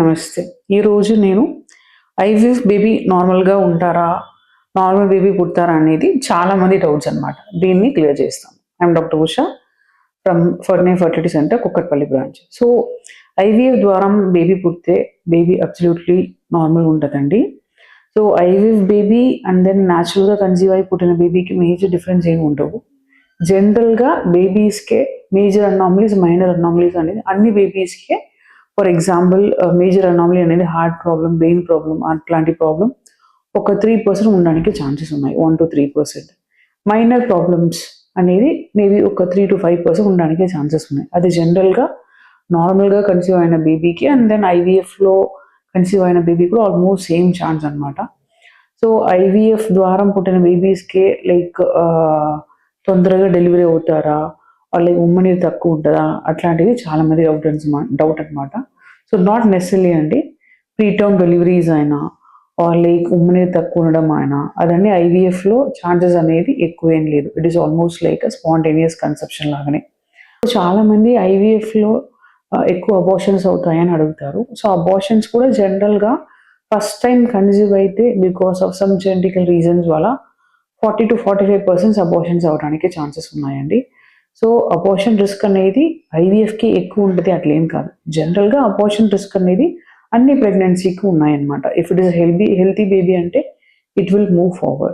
నమస్తే. ఈరోజు నేను ఐవీఎఫ్ బేబీ నార్మల్గా ఉంటారా నార్మల్ బేబీ పుడతారా అనేది చాలా మంది డౌట్స్ అన్నమాట. దీన్ని క్లియర్ చేస్తాను. I'm doctor Usha from ఫర్నే fertility centre Kukatpally branch. So IVF ద్వారా బేబీ పుడితే బేబీ అబ్సల్యూట్లీ నార్మల్ ఉంటుందండి so IVF baby and then న్యాచురల్గా కన్సీవ్ అయి పుట్టిన బేబీకి మేజర్ డిఫరెన్స్ ఏమి ఉండవు. జనరల్గా బేబీస్కే మేజర్ అనామలీస్ మైనర్ అనామలీస్ అనేది అన్ని బేబీస్కే ఫర్ ఎగ్జాంపుల్ మేజర్ అనామలీ అనేది హార్ట్ ప్రాబ్లం బెయిన్ ప్రాబ్లం అట్లాంటి ప్రాబ్లం ఒక త్రీ పర్సెంట్ ఉండడానికి ఛాన్సెస్ ఉన్నాయి one to three percent. Minor problems అనేది మేబీ ఒక త్రీ టు ఫైవ్ పర్సెంట్ ఉండడానికి ఛాన్సెస్ ఉన్నాయి. అది జనరల్గా నార్మల్గా కన్సీవ్ అయిన బేబీకి అండ్ దెన్ ఐవీఎఫ్లో కన్సీవ్ అయిన బేబీ కూడా ఆల్మోస్ట్ సేమ్ ఛాన్స్ అనమాట సో ఐవీఎఫ్ ద్వారా పుట్టిన బేబీస్కే లైక్ తొందరగా డెలివరీ అవుతారా? లైక్ ఉమ్మనీరు తక్కువ ఉంటుందా? అట్లాంటివి చాలా మంది డౌట్ డౌట్ అనమాట సో నాట్ నెసరీ అండి. ప్రీటర్మ్ డెలివరీస్ అయినా ఆర్ లైక్ ఉమ్మనే తక్కువ ఉండడం అయినా అదన్నీ ఐవీఎఫ్లో ఛాన్సెస్ అనేది ఎక్కువ ఏం లేదు it is almost like spontaneous conception లాగానే. చాలా మంది ఐవీఎఫ్లో ఎక్కువ అబార్షన్స్ అవుతాయని అడుగుతారు. సో అబార్షన్స్ కూడా జనరల్గా ఫస్ట్ టైం కన్సీవ్ అయితే because of some genetical reasons వల్ల forty to forty five percents abortions అవడానికి ఛాన్సెస్ ఉన్నాయండి. సో అపోర్షన్ రిస్క్ అనేది ఐవీఎఫ్కి ఎక్కువ ఉంటుంది అట్లేం కాదు. జనరల్గా అపోర్షన్ రిస్క్ అనేది అన్ని ప్రెగ్నెన్సీకి ఉన్నాయన్నమాట. If it is healthy healthy baby అంటే ఇట్ విల్ మూవ్ ఫార్వర్డ్